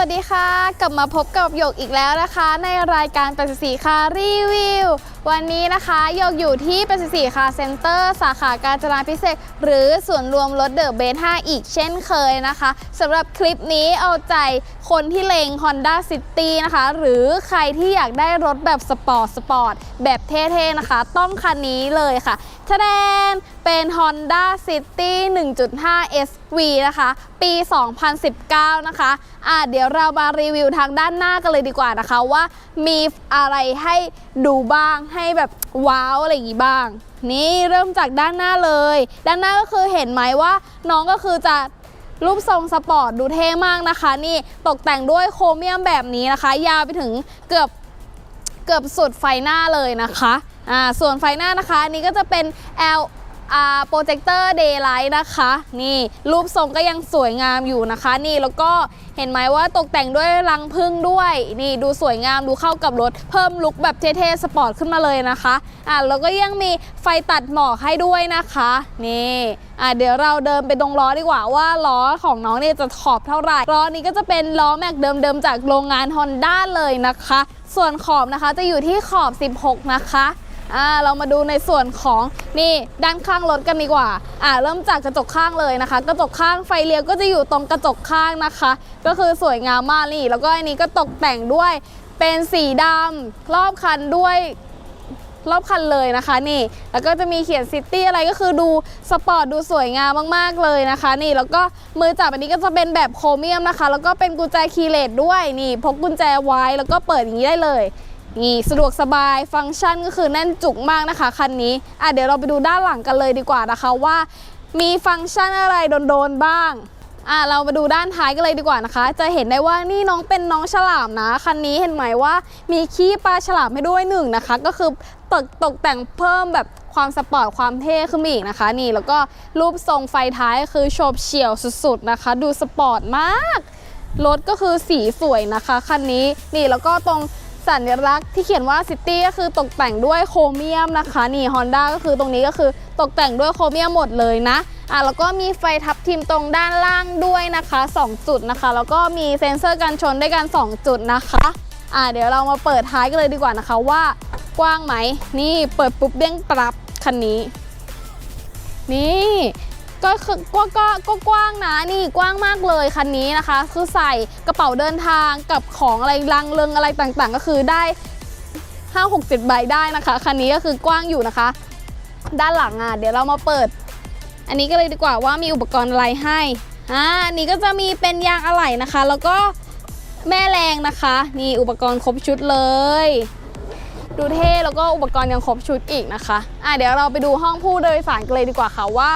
วัสดีค่ะ กลับมาพบกับหยกอีกแล้วนะคะ ในรายการ84คารีวิววันนี้นะคะหยกอยู่ที่84คาเซ็นเตอร์ สาขาการจนาพิเศษ หรือส่วนรวมรถเดอะเบน5อีกเช่นเคยนะคะสำหรับคลิปนี้เอาใจคนที่เลง Honda City นะคะ หรือใครที่อยากได้รถแบบสปอร์ตสปอร์ตแบบเท่ๆนะคะ ต้องคันนี้เลยค่ะทะแดนเป็น Honda City 1.5 SV นะคะ ปี 2019 นะคะอะเดี๋ยวเรามารีวิวทางด้านหน้ากันเลยดีกว่านะคะว่ามีอะไรให้ดูบ้างให้แบบว้าวอะไรอย่างงี้บ้าง นี่เริ่มจากด้านหน้าเลย ด้านหน้าก็คือเห็นไหมว่า น้องก็คือจะรูปทรงสปอร์ตดูเท่มากนะคะ นี่ตกแต่งด้วยโครเมียมแบบนี้นะคะ ยาวไปถึงเกือบเกือบสุดไฟหน้าเลยนะคะอ่าส่วนไฟหน้านะคะอันนี้ก็จะเป็น L R Projector Daylight นะคะ นี่รูปทรงก็ยังสวยงามอยู่นะคะ นี่แล้วก็เห็นไหมว่าตกแต่งด้วยรังพึ่งด้วย นี่ดูสวยงามดูเข้ากับรถ เพิ่มลุคแบบเท่ๆสปอร์ตขึ้นมาเลยนะคะอ่าแล้วก็ยังมีไฟตัดหมอกให้ด้วยนะคะ นี่อ่าเดี๋ยวเราเดินไปตรงล้อดีกว่าว่าล้อของน้องเนี่ยจะขอบเท่าไหร่ล้อนี้ก็จะเป็นล้อแม็กเดิมๆจากโรงงาน Honda เลยนะคะ ส่วนขอบนะคะจะอยู่ที่ขอบ 16 นะคะ อ่าเรามาดูในส่วนของนี่ด้านข้างรถกันดีกว่าอ่าเริ่มจากกระจกข้างเลยนะคะ กระจกข้างไฟเลี้ยวก็จะอยู่ตรงกระจกข้างนะคะ ก็คือสวยงามมากนี่ แล้วก็อันนี้ก็ตกแต่งด้วยเป็นสีดำรอบคันด้วยรอบคันเลยนะคะนี่ แล้วก็จะมีเขียนซิตี้อะไรก็คือดูสปอร์ตดูสวยงามมากๆเลยนะคะ นี่แล้วก็มือจับอันนี้ก็จะเป็นแบบโครเมียมนะคะ แล้วก็เป็นกุญแจคีย์เลสด้วยนี่ พกกุญแจไว้แล้วก็เปิดอย่างนี้ได้เลย นี่สะดวกสบายฟังก์ชันก็คือแน่นจุกมากนะคะคันนี้อะเดี๋ยวเราไปดูด้านหลังกันเลยดีกว่านะคะว่า มีฟังก์ชันอะไรโดนๆบ้างอะเรามาดูด้านท้ายกันเลยดีกว่านะคะ จะเห็นได้ว่านี่น้องเป็นน้องฉลามนะคันนี้เห็นไหมว่า มีขี้ปลาฉลามให้ด้วยหนึ่งนะคะ ก็คือตกตกแต่งเพิ่มแบบความสปอร์ตความเท่ขึ้นมาอีกนะคะ นี่แล้วก็รูปทรงไฟท้ายคือโฉบเฉี่ยวสุดๆนะคะ ดูสปอร์ตมากรถก็คือสีสวยนะคะคันนี้นี่แล้วก็ตรง สัญลักษณ์ที่เขียนว่าซิตี้ก็คือตกแต่งด้วยโครเมียมนะคะนี่ Honda ก็คือตรงนี้ก็คือตกแต่งด้วยโครเมียมหมดเลยนะอะแล้วก็มีไฟทับทิมตรงด้านล่างด้วยนะคะ 2 จุดนะคะ แล้วก็มีเซ็นเซอร์กันชนด้วยกัน 2 จุดนะคะอะเดี๋ยวเรามาเปิดท้ายกันเลยดีกว่านะคะว่ากว้างไหมนี่เปิดปุ๊บเด้งปรับคันนี้ นี่ ก็คือก็ก็ก็กว้างนะนี่กว้างมากเลยคันนี้นะคะ คือใส่กระเป๋าเดินทางกับของอะไรลังเริงอะไรต่างๆ ก็คือได้ 5 6 7ใบได้นะคะคันนี้ก็คือกว้างอยู่นะคะ ด้านหลังอะเดี๋ยวเรามาเปิด อันนี้ก็เลยดีกว่าว่ามีอุปกรณ์อะไรให้อ่าอันนี้ก็จะมีเป็นยางอะไหล่นะคะ แล้วก็แม่แรงนะคะ นี่อุปกรณ์ครบชุดเลยดูเท่แล้วก็อุปกรณ์ยังครบชุดอีกนะคะ อะเดี๋ยวเราไปดูห้องผู้โดยสารกันเลยดีกว่าค่ะว่า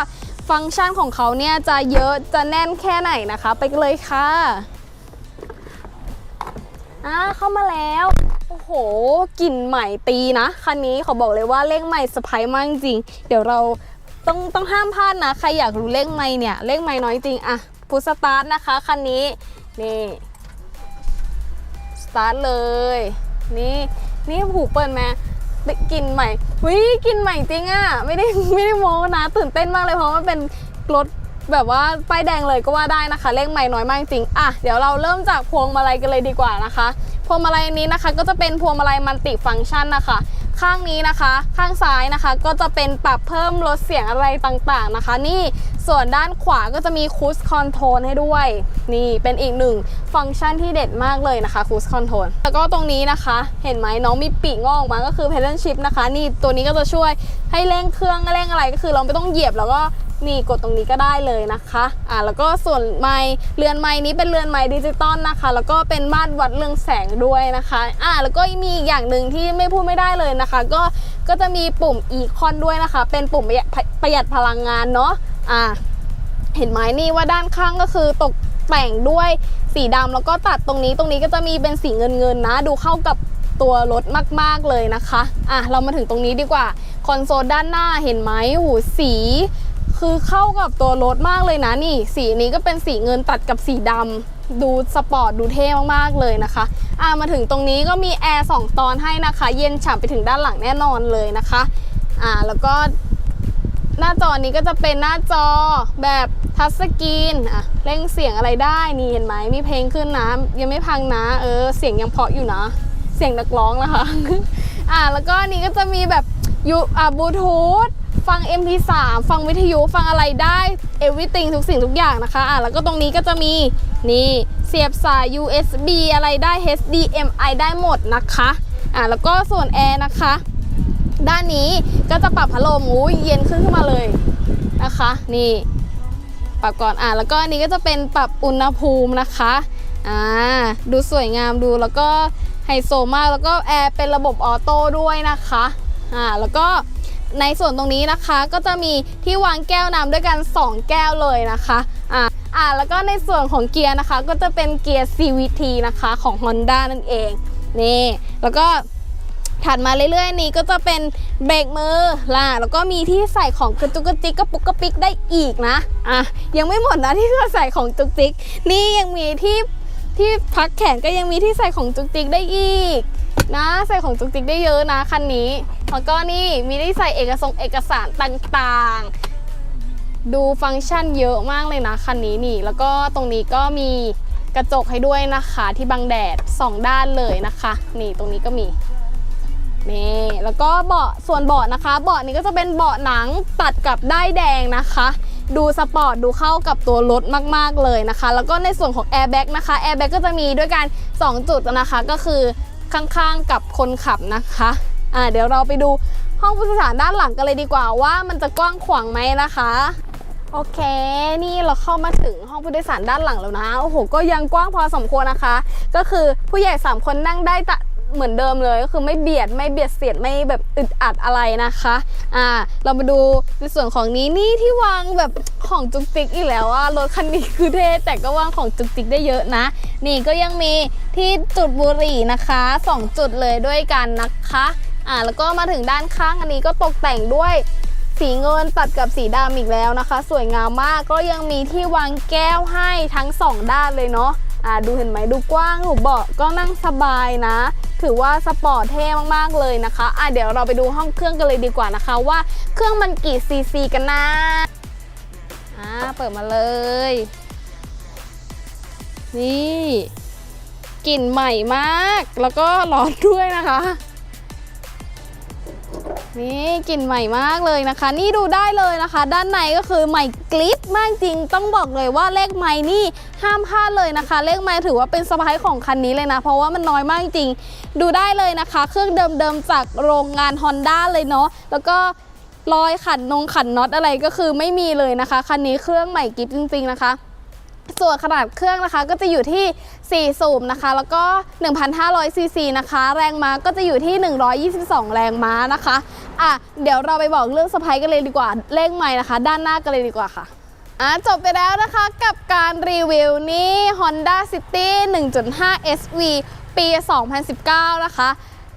ฟังก์ชันของเขาเนี่ยจะเยอะจะแน่นแค่ไหนนะคะ ไปเลยค่ะอ่าเข้ามาแล้วโอ้โหกลิ่นใหม่ตีนะคันนี้เขาบอกเลยว่าเลขใหม่สไปมากจริง เดี๋ยวเราต้องต้องห้ามพลาดนะ ใครอยากรู้เลขใหม่เนี่ยเลขใหม่น้อยจริงอะพุสตาร์ทนะคะคันนี้นี่สตาร์ทเลย นี่นี่ผูเปิดมาได้ กลิ่นใหม่วิกลิ่นใหม่จริงอะไม่ได้ไม่ได้โม้นะ ตื่นเต้นมากเลยเพราะมันเป็นรถแบบว่าป้ายแดงเลยก็ว่าได้นะคะ เลขใหม่น้อยมากจริงอะเดี๋ยวเราเริ่มจากพวงมาลัยกันเลยดีกว่านะคะ พวงมาลัยนนี้นะคะ ก็จะเป็นพวงมาลัยมัลติฟังก์ชันนะคะ ข้างนี้นะคะ ข้างซ้ายนะคะ ก็จะเป็นปรับเพิ่มลดเสียงอะไรต่างๆนะคะ นี่ ส่วนด้านขวาก็จะมีคูสคอนโทรลให้ด้วย นี่เป็นอีกหนึ่งฟังก์ชันที่เด็ดมากเลยนะคะคูสคอนโทรลแล้วก็ตรงนี้นะคะ เห็นไหมน้องมีปีกงอกมาก็คือ pedal shift นะคะ นี่ตัวนี้ก็จะช่วยให้เร่งเครื่องเร่งอะไรก็คือเราไม่ต้องเหยียบแล้วก็นี่กดตรงนี้ก็ได้เลยนะคะ อ่าแล้วก็ส่วนไมค์เรือนไม้นี้เป็นเรือนไม้ดิจิตอลนะคะ แล้วก็เป็นมาตรวัดเรื่องแสงด้วยนะคะ อ่าแล้วก็มีอีกอย่างหนึ่งที่ไม่พูดไม่ได้เลยนะคะ ก็ก็จะมีปุ่มอีคอนด้วยนะคะ เป็นปุ่มประหยัดพลังงานเนาะ อ่าเห็นไหมนี่ว่าด้านข้างก็คือตกแต่งด้วยสีดำแล้วก็ตัดตรงนี้ตรงนี้ก็จะมีเป็นสีเงินเงินๆนะ ดูเข้ากับตัวรถมาก ๆ เลยนะคะ อะ เรามาถึงตรงนี้ดีกว่า คอนโซลด้านหน้าเห็นไหมหูสี คือเข้ากับตัวรถมากเลยนะนี่ สีนี้ก็เป็นสีเงินตัดกับสีดำดูสปอร์ตดูเท่มาก ๆ เลยนะคะ อะ มาถึงตรงนี้ก็มีแอร์2ตอนให้นะคะ เย็นฉ่ำไปถึงด้านหลังแน่นอนเลยนะคะ อ่า แล้วก็ หน้าจอนี้ก็จะเป็นหน้าจอแบบทัชสกรีนอะเร่งเสียงอะไรได้นี่เห็นไหมมีเพลงขึ้นนะยังไม่พังนะ เออ เสียงยังเพาะอยู่นะ เสียงนักร้องนะคะอ่าแล้วก็นี้ก็จะมีแบบยูอ่าบลูทูธฟัง MP3 ฟังวิทยุฟังอะไรได้ everything ทุกสิ่งทุกอย่างนะคะอ่าแล้วก็ตรงนี้ก็จะมีนี่เสียบสาย USB อะไรได้ HDMI ได้หมดนะคะอ่าแล้วก็ส่วนแอร์นะคะ ด้านนี้ก็จะปรับพัดลมอู้ยเย็นขึ้นขึ้นมาเลยนะคะ นี่ปรับก่อนอะแล้วก็อันนี้ก็จะเป็นปรับอุณหภูมินะคะอ่าดูสวยงามดูแล้วก็ไฮโซมากแล้วก็แอร์เป็นระบบออโต้ด้วยนะคะอ่าแล้วก็ในส่วนตรงนี้นะคะก็จะมีที่วางแก้วน้ำด้วยกัน 2 แก้วเลยนะคะอ่าอ่าแล้วก็ในส่วนของเกียร์นะคะ ก็จะเป็นเกียร์ CVT นะคะของ Honda นั่นเองนี่แล้วก็ ถัดมาเรื่อยๆ นี้ก็จะเป็นเบรกมือล่ะแล้วก็มีที่ใส่ของกระจุกกระจิกกระปุกกระปิกได้อีกนะอะยังไม่หมดนะที่จะใส่ของจุกจิก นี่ยังมีที่ที่พักแขนก็ยังมีที่ใส่ของจุกจิกได้อีก นะใส่ของจุกจิกได้เยอะนะคันนี้แล้วก็นี่มีที่ใส่เอกสงเอกสารต่างๆ ดูฟังก์ชันเยอะมากเลยนะคันนี้นี่ แล้วก็ตรงนี้ก็มีกระจกให้ด้วยนะคะที่บังแดดสองด้านเลยนะคะ นี่ตรงนี้ก็มี นี่แล้วก็เบาะส่วนเบาะนะคะ เบาะนี้ก็จะเป็นเบาะหนังตัดกับด้ายแดงนะคะ ดูสปอร์ตดูเข้ากับตัวรถมากๆเลยนะคะ แล้วก็ในส่วนของแอร์แบ็กนะคะแอร์แบ็กก็จะมีด้วยกัน 2 จุดนะคะก็คือข้างๆกับคนขับนะคะอ่าเดี๋ยวเราไปดูห้องผู้โดยสารด้านหลังกันเลยดีกว่าว่ามันจะกว้างขวางไหมนะคะโอเค นี่เราเข้ามาถึงห้องผู้โดยสารด้านหลังแล้วนะ โอ้โห ก็ยังกว้างพอสมควรนะคะ ก็คือผู้ใหญ่ 3 คนนั่งได้จะ เหมือนเดิมเลยก็คือไม่เบียดไม่เบียดเสียดไม่แบบอึดอัดอะไรนะคะอ่าเรามาดูในส่วนของนี้นี่ที่วางแบบของจุกจิกอีกแล้วว่ารถคันนี้คือเท่แต่ก็วางของจุกจิกได้เยอะนะ นี่ก็ยังมีที่จุดบุหรี่นะคะ 2 จุดเลยด้วยกันนะคะอ่าแล้วก็มาถึงด้านข้างอันนี้ก็ตกแต่งด้วยสีเงินตัดกับสีดำอีกแล้วนะคะ สวยงามมากก็ยังมีที่วางแก้วให้ทั้งสองด้านเลยเนาะ อ่าดูเห็นไหมดูกว้างหนูเบาะก็นั่งสบายนะ ถือว่าสปอร์ตเท่มากๆเลยนะคะอะเดี๋ยวเราไปดูห้องเครื่องกันเลยดีกว่านะคะว่าเครื่องมันกี่ซีซีกันนะอ่าเปิดมาเลย นี่กลิ่นใหม่มาก แล้วก็ร้อนด้วยนะคะ นี่กลิ่นใหม่มากเลยนะคะ นี่ดูได้เลยนะคะ ด้านในก็คือใหม่กลิปมากจริง ต้องบอกเลยว่าเลขไม้นี่ห้ามพลาดเลยนะคะ เลขไม้ถือว่าเป็นสะพายของคันนี้เลยนะ เพราะว่ามันน้อยมากจริง ดูได้เลยนะคะ เครื่องเดิมๆจากโรงงาน Honda เลยเนาะแล้วก็รอยขันนงขันน็อตอะไรก็คือไม่มีเลยนะคะคันนี้เครื่องใหม่กิฟจริงๆนะคะ ส่วนขนาดเครื่องนะคะก็จะอยู่ที่ 4 สูบนะคะ แล้วก็ 1,500ซีซีนะคะ แรงม้าก็จะอยู่ที่ 122 แรงม้านะคะอะเดี๋ยวเราไปบอกเรื่องสไปกันเลยดีกว่าเลขใหม่นะคะ ด้านหน้ากันเลยดีกว่าค่ะอะจบไปแล้วนะคะกับการรีวิวนี่ Honda City 1.5 SV ปี 2019 นะคะ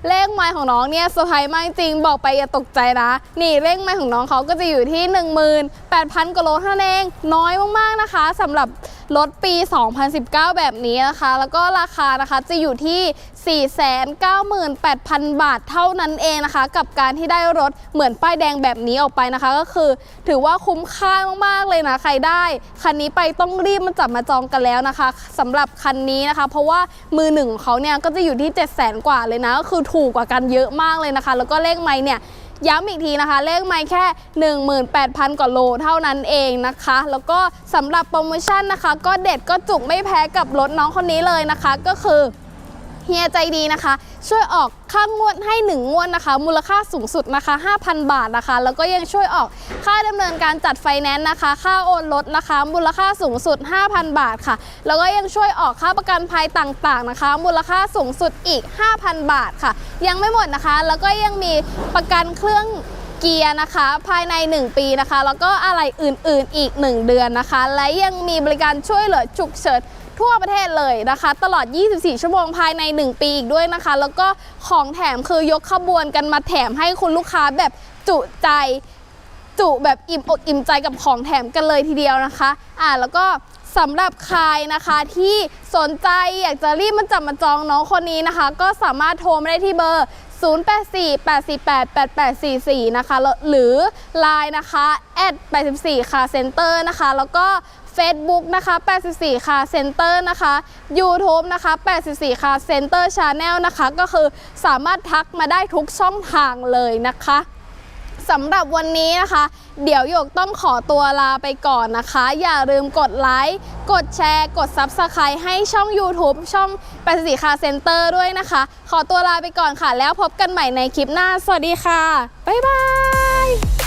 เลขไมล์ของน้องเนี่ยเซอร์ไพรส์มากจริงบอกไปอย่าตกใจนะ นี่เลขไมล์ของน้องเขาก็จะอยู่ที่ 18,000กว่าโลเท่านั้นเองน้อยมากๆนะคะสำหรับ รถปี 2019 แบบนี้นะคะ แล้วก็ราคานะคะจะอยู่ที่ 498,000 บาทเท่านั้นเองนะคะ กับการที่ได้รถเหมือนป้ายแดงแบบนี้ออกไปนะคะ ก็คือถือว่าคุ้มค่ามากๆเลยนะ ใครได้คันนี้ไปต้องรีบมาจับมาจองกันแล้วนะคะสำหรับคันนี้นะคะ เพราะว่ามือหนึ่งของเขาเนี่ยก็จะอยู่ที่ 7 0 0 0 0 0 กว่าเลยนะก็คือถูกกว่ากันเยอะมากเลยนะคะ แล้วก็เลขไม้เนี่ย ย้ำอีกทีนะคะ เลขไม่แค่ 18,000 กว่าโลเท่านั้นเองนะคะ แล้วก็สำหรับโปรโมชั่นนะคะ ก็เด็ดก็จุกไม่แพ้กับรถน้องคนนี้เลยนะคะ ก็คือ เฮียใจดีนะคะ ช่วยออกค่างวดให้ 1 งวดนะคะ มูลค่าสูงสุดนะคะ 5,000 บาทนะคะ แล้วก็ยังช่วยออกค่าดำเนินการจัดไฟแนนซ์นะคะ ค่าโอนรถนะคะ มูลค่าสูงสุด 5,000 บาทค่ะ แล้วก็ยังช่วยออกค่าประกันภัยต่างๆนะคะ มูลค่าสูงสุดอีก 5,000 บาทค่ะ ยังไม่หมดนะคะ แล้วก็ยังมีประกันเครื่องเกียร์นะคะภายใน 1 ปีนะคะ แล้วก็อะไรอื่นๆอีก 1 เดือนนะคะ และยังมีบริการช่วยเหลือฉุกเฉิน ทั่วประเทศเลยนะคะ ตลอด 24 ชั่วโมงภายใน 1 ปีอีกด้วยนะคะ แล้วก็ของแถมคือยกขบวนกันมาแถมให้คุณลูกค้าแบบจุใจจุแบบอิ่มอกอิ่มใจกับของแถมกันเลยทีเดียวนะคะ อ่าแล้วก็สำหรับใครนะคะที่สนใจอยากจะรีบมาจับมาจองน้องคนนี้นะคะ ก็สามารถโทรมาได้ที่เบอร์ 0848488844 นะคะ หรือ Line นะคะ 84 ค่ะเซ็นเตอร์นะคะ แล้วก็ Facebook นะคะ 84 ค่ะเซ็นเตอร์นะคะ YouTube นะคะ 84 ค่ะเซ็นเตอร์ชาแนลนะคะ ก็คือสามารถทักมาได้ทุกช่องทางเลยนะคะสำหรับวันนี้นะคะ เดี๋ยวหยกต้องขอตัวลาไปก่อนนะคะ อย่าลืมกดไลค์กดแชร์ กด Subscribe ให้ช่อง YouTube ช่อง8 4คาเซ็นเตอร์ด้วยนะคะ ขอตัวลาไปก่อนค่ะ แล้วพบกันใหม่ในคลิปหน้า สวัสดีค่ะ บ๊ายบาย